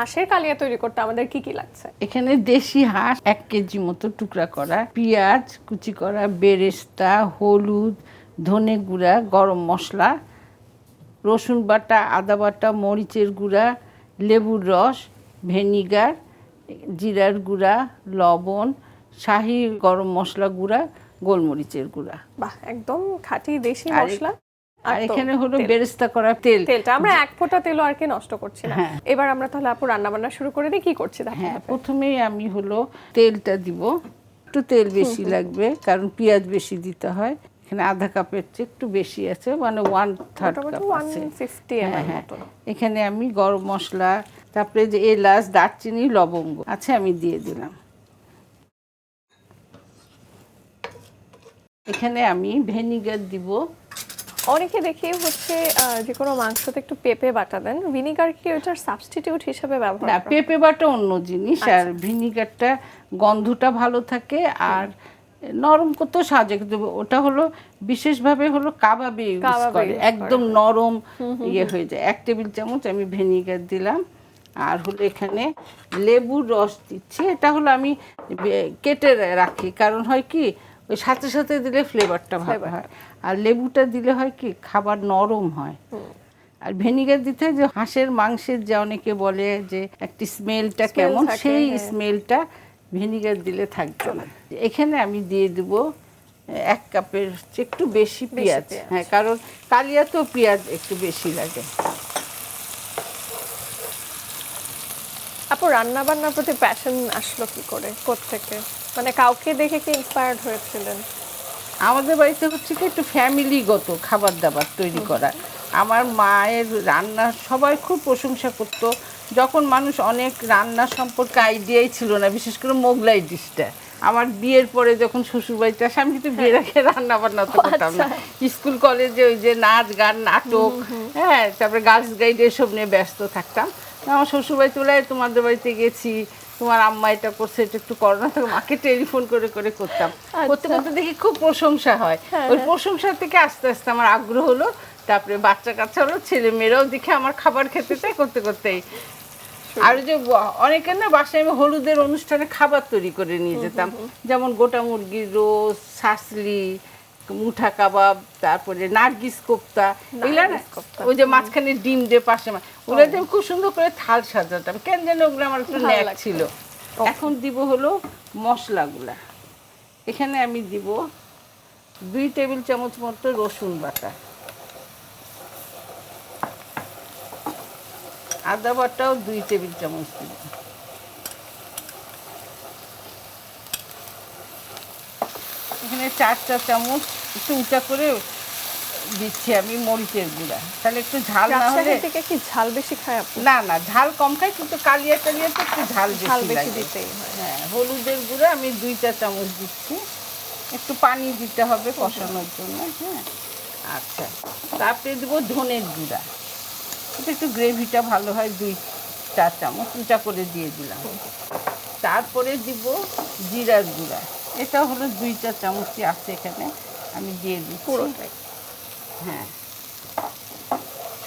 হাঁসের কালিয়া তৈরি করতে আমাদের কি কি লাগছে? এখানে দেশি হাঁস এক কেজি মতো টুকরা করা পেঁয়াজ কুচি করা বেরেস্তা হলুদ ধনে গুঁড়া গরম মশলা রসুন বাটা আদা বাটা মরিচের গুঁড়া লেবুর রস ভেনিগার জিরার গুঁড়া লবণ শাহি গরম মশলা গুঁড়া গোলমরিচের গুঁড়া। বাহ একদম খাঁটি দেশি মশলা। আর এখানে হলো বেরেস্তা করা তেল। তেলটা আমরা এক ফোঁটা তেলও আর কি নষ্ট করছি না। হ্যাঁ। এবার আমরা তাহলে আপু রান্না বান্না শুরু করে দিই কি করছি হ্যাঁ প্রথমেই আমি হলো তেলটা দিব। একটু তেল বেশি লাগবে কারণ পেঁয়াজ বেশি দিতে হয়। এখানে আধা কাপের চেয়ে একটু বেশি আছে মানে ওয়ান থার্ড কাপ আছে। হ্যাঁ হ্যাঁ। এখানে আমি গরম মশলা তারপরে যে এলাচ দারচিনি লবঙ্গ আছে আমি দিয়ে দিলাম। এখানে আমি ভেনিগার দিব। অনেকে দেখি হচ্ছে যে কোনো মাংসতে একটু পেঁপে বাটা দেন। ভিনিগার কি ওটার সাবস্টিটিউট হিসেবে ব্যবহার না পেঁপে বাটা অন্য জিনিস আচ্ছা। আর ভিনিগারটা গন্ধটা ভালো থাকে আর নরম করতেও সাহায্য কিন্তু ওটা হলো বিশেষভাবে হলো কাবাবে ইউজ করে একদম নরম ইয়ে হয়ে যায়। এক টেবিল চামচ আমি ভিনিগার দিলাম আর হলো এখানে লেবুর রস দিচ্ছি। এটা হলো আমি কেটে রাখি কারণ হয় কি ওই সাথে সাথে দিলে ফ্লেভারটা ভালো হয়। আর লেবুটা দিলে হয় কি খাবার নরম হয়। আর ভেনিগার দিতে যে হাঁসের মাংসের যে অনেকে বলে যে একটি স্মেলটা কেমন সেই হ্যাঁ। স্মেলটা ভিনিগার দিলে থাকবে না। এখানে আমি দিয়ে দেব এক কাপের একটু বেশি পেঁয়াজ। হ্যাঁ কারণ কালিয়াতেও পেঁয়াজ একটু বেশি লাগে। আপু রান্না বান্নার প্রতি প্যাশন আসলো কি করে? থেকে মানে কাউকে দেখে কি ইন্সপায়ার্ড হয়েছিলেন? আমাদের বাড়িতে হচ্ছে কি একটু ফ্যামিলিগত খাবার দাবার তৈরি করা। আমার মায়ের রান্না সবাই খুব প্রশংসা করতো। যখন মানুষ অনেক রান্না সম্পর্কে আইডিয়াই ছিল না বিশেষ করে মোগলাই ডিশটা। আমার বিয়ের পরে যখন শ্বশুরবাড়িতে আসে আমি কিন্তু বিয়ের আগে রান্না বান্না তো করতাম না। স্কুল কলেজে ওই যে নাচ গান নাটক হ্যাঁ তারপরে গার্লস গাইড এসব নিয়ে ব্যস্ত থাকতাম। আমার শ্বশুরবাড়িতে বলে তোমাদের বাড়িতে গেছি তোমার আম্মা এটা করছে এটা একটু করো না মাকে টেলিফোন করে করে করতাম। করতে করতে দেখি খুব প্রশংসা হয়। ওই প্রশংসা থেকে আস্তে আস্তে আমার আগ্রহ হলো তারপরে বাচ্চা কাচ্চা হলো ছেলে মেয়েরাও দেখে আমার খাবার খেতে চাই করতে করতেই। আর ওই যে অনেকের না বাসায় আমি হলুদের অনুষ্ঠানে খাবার তৈরি করে নিয়ে যেতাম। যেমন গোটা মুরগির রোজ শাসলি মুঠা কাবাব তারপরে নার্গিস কোপ্তা এগুলা না ওই যে মাঝখানে ডিম দিয়ে পাশে ওগুলো দিয়ে খুব সুন্দর করে থাল সাজাতাম। কেন যেন ওগুলো আমার একটু ন্যাক ছিল। এখন দিব হলো মশলাগুলা। এখানে আমি দিব দুই টেবিল চামচ মতো রসুন বাটা। আদা বাটাও দুই টেবিল চামচ দিব। এখানে চার চা চামচ একটু উঁচা করে দিচ্ছি আমি মরিচের গুঁড়া। তাহলে একটু ঝাল না হলে থেকে কি ঝাল বেশি খায় না না ঝাল কম খাই কিন্তু কালিয়া টালিয়াতে একটু ঝাল ঝাল বেশি দিতেই হয়। হ্যাঁ হলুদের গুঁড়া আমি দুই চা চামচ দিচ্ছি। একটু পানি দিতে হবে কষানোর জন্য হ্যাঁ। আচ্ছা তারপরে দেবো ধনের গুঁড়া। এটা একটু গ্রেভিটা ভালো হয় দুই চার চামচ উঁচা করে দিয়ে দিলাম। তারপরে দিব জিরার গুঁড়া। এটা হলো দুই চার চামচই আছে এখানে। আমি দিয়ে দিচ্ছি। পুরোটাই? হ্যাঁ।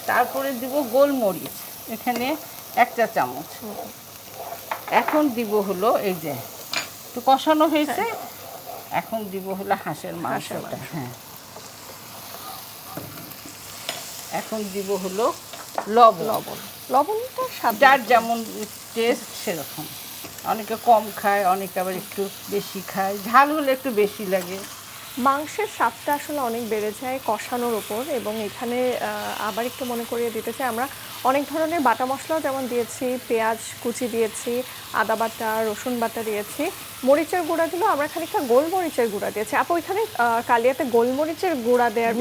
তারপরে দিব গোলমরিচ। এখানে এক চা চামচ। এখন দিব হলো এই যে একটু কষানো হয়েছে। এখন দিব হলো হাঁসের মাংসটা হ্যাঁ। এখন দিব হলো লবণ। লবণ। লবণটা যার যেমন টেস্ট সেরকম। অনেকে কম খায় অনেকে আবার একটু বেশি খায়। ঝাল হলে একটু বেশি লাগে। মাংসের স্বাদটা আসলে অনেক বেড়ে যায় কষানোর ওপর এবং এখানে আবার একটু মনে করিয়ে দিতে চাই আমরা অনেক ধরনের বাটা মশলাও যেমন দিয়েছি পেঁয়াজ কুচি দিয়েছি আদা বাটা রসুন বাটা দিয়েছি মরিচের গুঁড়াগুলো আমরা খানিকটা গোলমরিচের গুঁড়া দিয়েছি। আপু এখানে আহ, কালিয়াতে গোলমরিচের গুঁড়া দেওয়ার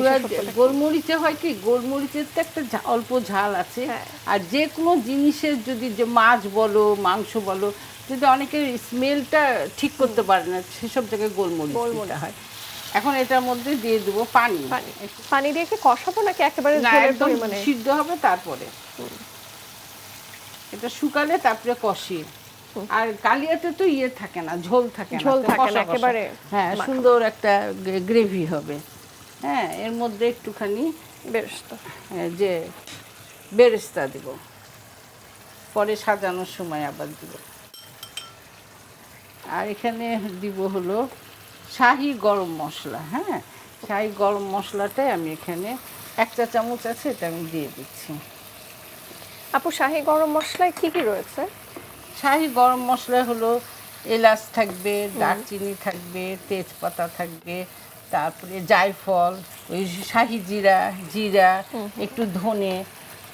গোলমরিচে হয় কি? গোলমরিচের তো একটা ঝা- অল্প ঝাল আছে। হ্যাঁ। আর যে কোনো জিনিসের যদি যে মাছ বলো মাংস বলো যদি অনেকের স্মেলটা ঠিক করতে পারে না সেসব জায়গায় গোলমরিচ গোলমরিচ। হয়। এখন এটার মধ্যে দিয়ে দেবো পানি। পানি। দিয়ে কি কষাবো নাকি একেবারে সিদ্ধ হবে তারপরে। এটা শুকালে তারপরে কষিয়ে আর কালিয়াতে তো ইয়ে থাকে না ঝোল থাকে না ঝোল থাকে না, কষা কষা। একেবারে হ্যাঁ সুন্দর একটা গ্রেভি হবে। হ্যাঁ এর মধ্যে একটুখানি বেশ তো হ্যাঁ, যে বেরেস্তা দেব। পরে সাজানোর সময় আবার দিব। আর এখানে দিব হলো শাহি গরম মশলা হ্যাঁ? শাহি গরম মশলাটাই আমি এখানে একটা চামচ আছে এটা আমি দিয়ে দিচ্ছি। আপু শাহি গরম মশলায় কি কি রয়েছে? শাহি গরম মশলা হলো এলাচ থাকবে দারচিনি থাকবে তেজপাতা থাকবে তারপরে জায়ফল ওই শাহি জিরা জিরা একটু ধনে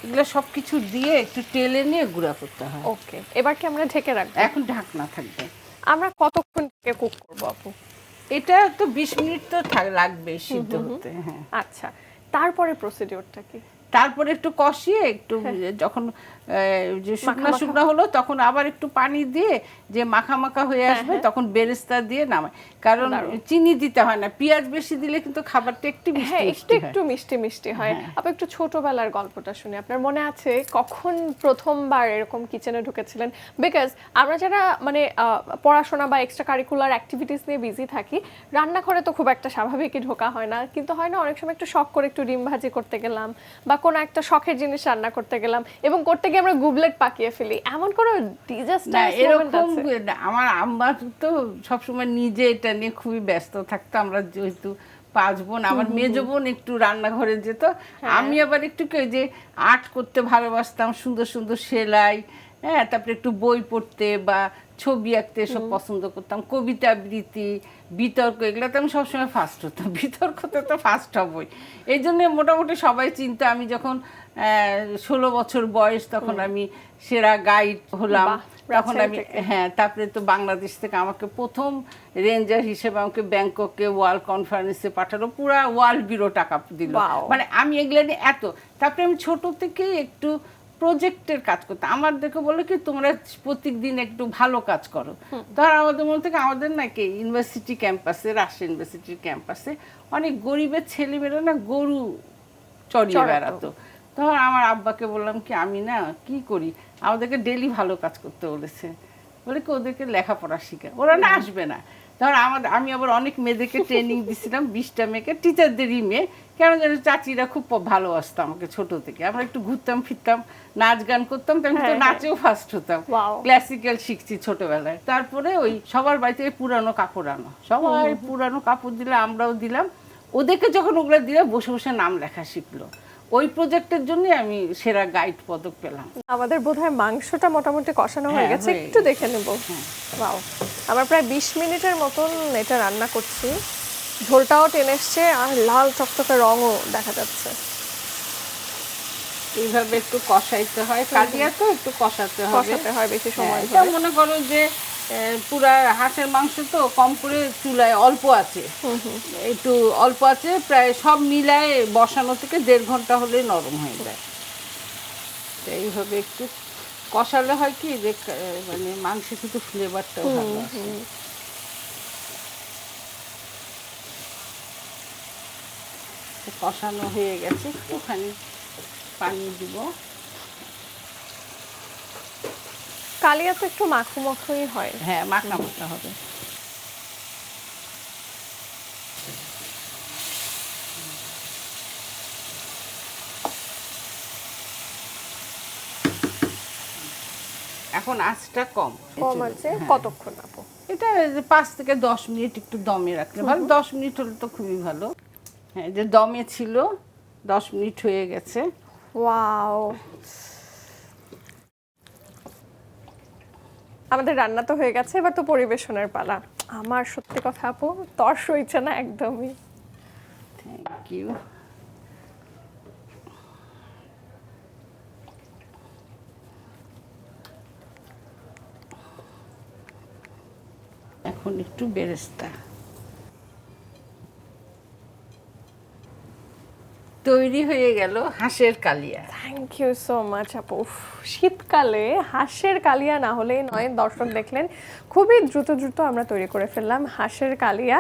এগুলো সব কিছু দিয়ে একটু তেলে নিয়ে গুঁড়া করতে হয়। ওকে এবার কি আমরা ঢেকে রাখব? এখন ঢাকনা থাকবে। আমরা কতক্ষণ থেকে কুক করব আপু? এটা তো বিশ মিনিট তো লাগবে সিদ্ধ হতে হ্যাঁ। আচ্ছা তারপরে প্রসিডিওরটা কি? তারপরে একটু কষিয়ে একটু যখন আহ, যে শুকনা হ্যাঁ। শুকনা হলো তখন আবার একটু পানি দিয়ে যে মাখা মাখা হয়ে আসবে তখন বেরেস্তা দিয়ে নামায়। কারণ হ্যাঁ, চিনি দিতে হয় না পেঁয়াজ বেশি দিলে কিন্তু খাবারটা একটু মিষ্টি হ্যাঁ একটু মিষ্টি একটু মিষ্টি মিষ্টি হয়। হ্যাঁ। একটু ছোটবেলার গল্পটা শুনি। আপনার মনে আছে কখন প্রথমবার এরকম কিচেনে ঢুকেছিলেন? বিকজ আমরা যারা মানে পড়াশোনা বা এক্সট্রা কারিকুলার অ্যাক্টিভিটিস নিয়ে বিজি থাকি রান্নাঘরে তো খুব একটা স্বাভাবিকই ঢোকা হয় না। কিন্তু হয় না অনেক সময় একটু শখ করে একটু ডিম ভাজি করতে গেলাম বা কোনো একটা শখের জিনিস রান্না করতে গেলাম এবং করতে গিয়ে আমরা গুবলেট পাকিয়ে ফেলি। এমন কোনো ডিজাস্টার এরকম আমার আম্মা তো সবসময় নিজে এটা নিয়ে খুবই ব্যস্ত থাকতো। আমরা যেহেতু পাঁচ বোন আমার মেজ বোন একটু রান্নাঘরে যেত। হ্যাঁ। আমি আবার একটু কি ওই যে আর্ট করতে ভালোবাসতাম সুন্দর সুন্দর সেলাই হ্যাঁ তারপরে একটু বই পড়তে বা ছবি আঁকতে সব পছন্দ করতাম। কবিতা আবৃত্তি বিতর্ক এগুলোতে আমি সবসময় ফার্স্ট হতাম। বিতর্কতে তো ফার্স্ট হবই। এই জন্য মোটামুটি সবাই চিন্তা আমি যখন ষোলো বছর বয়স তখন আমি সেরা গাইড হলাম। তখন আমি হ্যাঁ তারপরে তো বাংলাদেশ থেকে আমাকে প্রথম রেঞ্জার হিসেবে আমাকে ব্যাংককে ওয়ার্ল্ড কনফারেন্সে পাঠালো। পুরা ওয়ার্ল্ড বিরো টাকা দিল। মানে আমি এগুলো নিয়ে এত তারপরে আমি ছোট থেকেই একটু প্রজেক্টের কাজ করতাম আমাদেরকে বলে কি তোমরা প্রত্যেক দিন একটু ভালো কাজ করো। ধর আমাদের মধ্যে থেকে আমাদের নাকি ইউনিভার্সিটি ক্যাম্পাসে রাজশাহী ইউনিভার্সিটির ক্যাম্পাসে অনেক গরিবের ছেলেমেয়েরা না গরু চড়িয়ে বেড়াতো। তখন আমার আব্বাকে বললাম কি আমি না কি করি? আমাদেরকে ডেলি ভালো কাজ করতে বলেছে। বলে কি ওদেরকে লেখাপড়া শিখে ওরা না আসবে না। ধর আমাদের আমি আবার অনেক মেয়েদেরকে ট্রেনিং দিছিলাম বিশটা মেয়েকে টিচারদেরই মেয়ে। কেন যেন চাচিরা খুব ভালোবাসতো আমাকে ছোট থেকে। আমরা একটু ঘুরতাম ফিরতাম নাচ গান করতাম তো আমি তো হ্যাঁ, হ্যাঁ। নাচেও ফার্স্ট হতাম। ক্লাসিক্যাল শিখছি ছোটবেলায়। তারপরে ওই সবার বাড়িতে পুরানো কাপড় আনো। সবাই পুরানো কাপড় দিলে আমরাও দিলাম। ওদেরকে যখন ওগুলো দিলে বসে বসে নাম লেখা শিখলো। ওই প্রজেক্টের জন্য আমি সেরা গাইড পদক পেলাম। আমাদের বোধহয় মাংসটা মোটামুটি কষানো হয়ে হ্যাঁ, গেছে একটু দেখে নেব। ওয়াও আমরা প্রায় বিশ মিনিটের মতন এটা রান্না করছি। ঝোলটাও টেনে এসছে আর লাল চকচকে রঙও দেখা যাচ্ছে। এইভাবে একটু কষাইতে হয় কাটিয়া তো একটু কষাতে হবে। কষাতে হয় বেশি সময় হ্যাঁ, ধরে। মনে করো যে পুরা হাঁসের মাংস তো কম করে চুলায় অল্প আছে। একটু অল্প আছে প্রায় সব মিলায় বসানো থেকে দেড় ঘণ্টা হলে নরম হয়ে যায়। তো এইভাবে একটু কষালে হয় কি যে মানে মাংসে কিন্তু ফ্লেভারটা ভালো আসে। কষানো হয়ে গেছে একটুখানি পানি দিব। কালিয়া তো একটু মাখো মাখোই হয়। হ্যাঁ মাখা মাখা হবে। এখন আঁচটা কম। কম আছে? হ্যাঁ। কতক্ষণ আপু এটা যে পাঁচ থেকে দশ মিনিট একটু দমে রাখলে ভালো। দশ মিনিট হলে তো খুবই ভালো। হ্যাঁ যে দমে ছিল দশ মিনিট হয়ে গেছে। ওয়াও। আমাদের রান্না তো হয়ে গেছে, এবার তো পরিবেশনের পালা। আমার সত্যি কথা আপু, তর্স হইছে না একদমই। থ্যাংক ইউ এখন একটু বেরেস্তা। তৈরি হয়ে গেল হাঁসের কালিয়া। থ্যাংক ইউ সো মাচ আপু। শীতকালে হাঁসের কালিয়া না হলেই নয়, দর্শক দেখলেন, খুবই দ্রুত দ্রুত আমরা তৈরি করে ফেললাম হাঁসের কালিয়া।